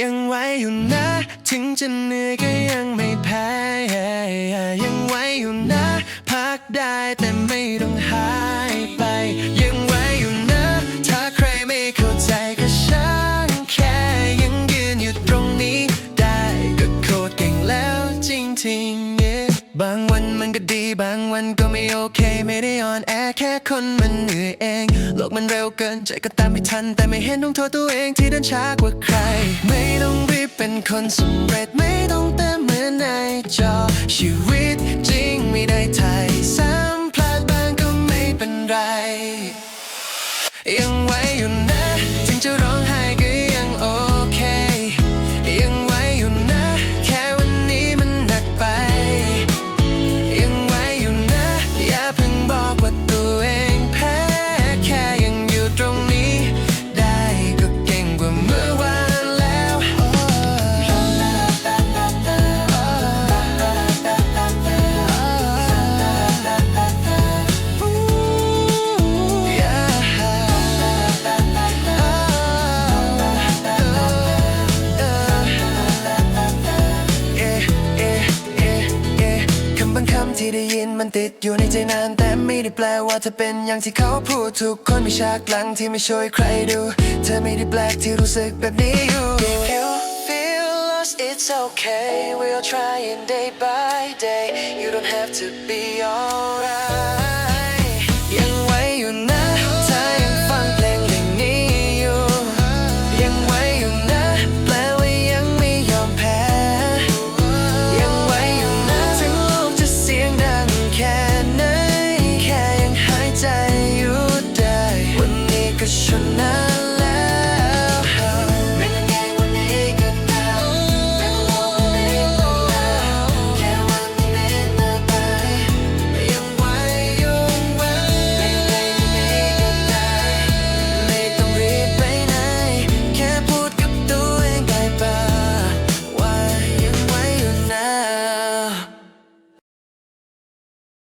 ยังไหวอยู่นะ ถึงจะเหนื่อยก็ยังไม่แพ้ ยังไหวอยู่นะ พักได้แต่ไม่ต้องหายไป ยังไหวอยู่นะ ถ้าใครไม่เข้าใจก็ช่างแค่ ยังยืนอยู่ตรงนี้ ได้ก็โคตรเก่งแล้วจริงๆ yeah บางวันมัน ก็ดีบางวันก็ไม่โอเค ไม่ได้อ่อนแอแค่คนมันเหนื่อยเอง โลกมันเร็วเกินใจก็ตามไม่ทัน แต่ไม่เห็นต้องโทษตัวเองที่เดินช้ากว่าใคร ไม่ต้องรีบเป็นคนสำเร็จไม่ต้องเต็มเหมือนในจอชีวิตจริงไม่ได้ถ่ายซ้ำพลาดบ้างก็ไม่เป็นไร ยังไหวอยู่นะ ที่ได้ยินมันติดอยู่ในใจนานแต่ไม่ได้แปลว่าจะเป็นอย่างที่เขาพูดทุกคนมีฉากหลังที่ไม่ช่วยใครดู เธอไม่ได้แปลกที่รู้สึกแบบนี้อยู่ If you feel lost it's okay we'll try it day by day you don't have to be alright care.